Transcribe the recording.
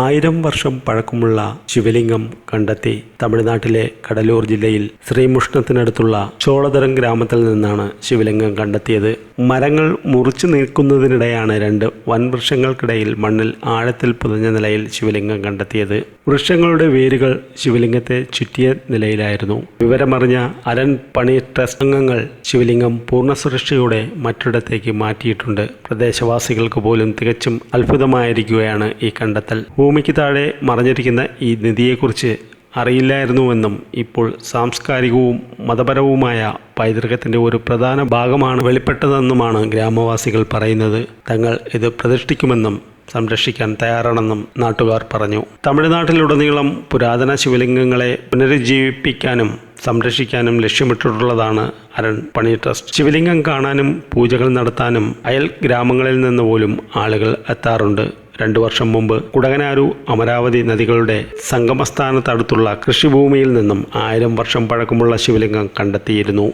ആയിരം വർഷം പഴക്കമുള്ള ശിവലിംഗം കണ്ടെത്തി തമിഴ്നാട്ടിലെ കടലൂർ ജില്ലയിൽ ശ്രീമുഷ്ണത്തിനടുത്തുള്ള ചോളതരം ഗ്രാമത്തിൽ നിന്നാണ് ശിവലിംഗം കണ്ടെത്തിയത്. മരങ്ങൾ മുറിച്ചു നീക്കുന്നതിനിടെയാണ് രണ്ട് വൻവൃക്ഷങ്ങൾക്കിടയിൽ മണ്ണിൽ ആഴത്തിൽ പുതഞ്ഞ നിലയിൽ ശിവലിംഗം കണ്ടെത്തിയത്. വൃക്ഷങ്ങളുടെ വേരുകൾ ശിവലിംഗത്തെ ചുറ്റിയ നിലയിലായിരുന്നു. വിവരമറിഞ്ഞ അരൺ പണി ട്രസ്റ്റ് അംഗങ്ങൾ ശിവലിംഗം പൂർണ സുരക്ഷയോടെ മറ്റൊരിടത്തേക്ക് മാറ്റിയിട്ടുണ്ട്. പ്രദേശവാസികൾക്ക് പോലും തികച്ചും അത്ഭുതമായിരിക്കുകയാണ് ഈ കണ്ടെത്തൽ. ഭൂമിക്ക് താഴെ മറഞ്ഞിരിക്കുന്ന ഈ നിധിയെക്കുറിച്ച് അറിയില്ലായിരുന്നുവെന്നും ഇപ്പോൾ സാംസ്കാരികവും മതപരവുമായ പൈതൃകത്തിന്റെ ഒരു പ്രധാന ഭാഗമാണ് വെളിപ്പെട്ടതെന്നുമാണ് ഗ്രാമവാസികൾ പറയുന്നത്. തങ്ങൾ ഇത് പ്രതിഷ്ഠിക്കുമെന്നും സംരക്ഷിക്കാൻ തയ്യാറാണെന്നും നാട്ടുകാർ പറഞ്ഞു. തമിഴ്നാട്ടിലുടനീളം പുരാതന ശിവലിംഗങ്ങളെ പുനരുജ്ജീവിപ്പിക്കാനും സംരക്ഷിക്കാനും ലക്ഷ്യമിട്ടിട്ടുള്ളതാണ് അരൺ പണി ട്രസ്റ്റ്. ശിവലിംഗം കാണാനും പൂജകൾ നടത്താനും അയൽ ഗ്രാമങ്ങളിൽ നിന്ന് പോലും ആളുകൾ എത്താറുണ്ട്. രണ്ടു വർഷം മുമ്പ് കുടകനാരു അമരാവതി നദികളുടെ സംഗമസ്ഥാനത്തടുത്തുള്ള കൃഷിഭൂമിയിൽ നിന്നും ആയിരം വർഷം പഴക്കമുള്ള ശിവലിംഗം കണ്ടെത്തിയിരുന്നു.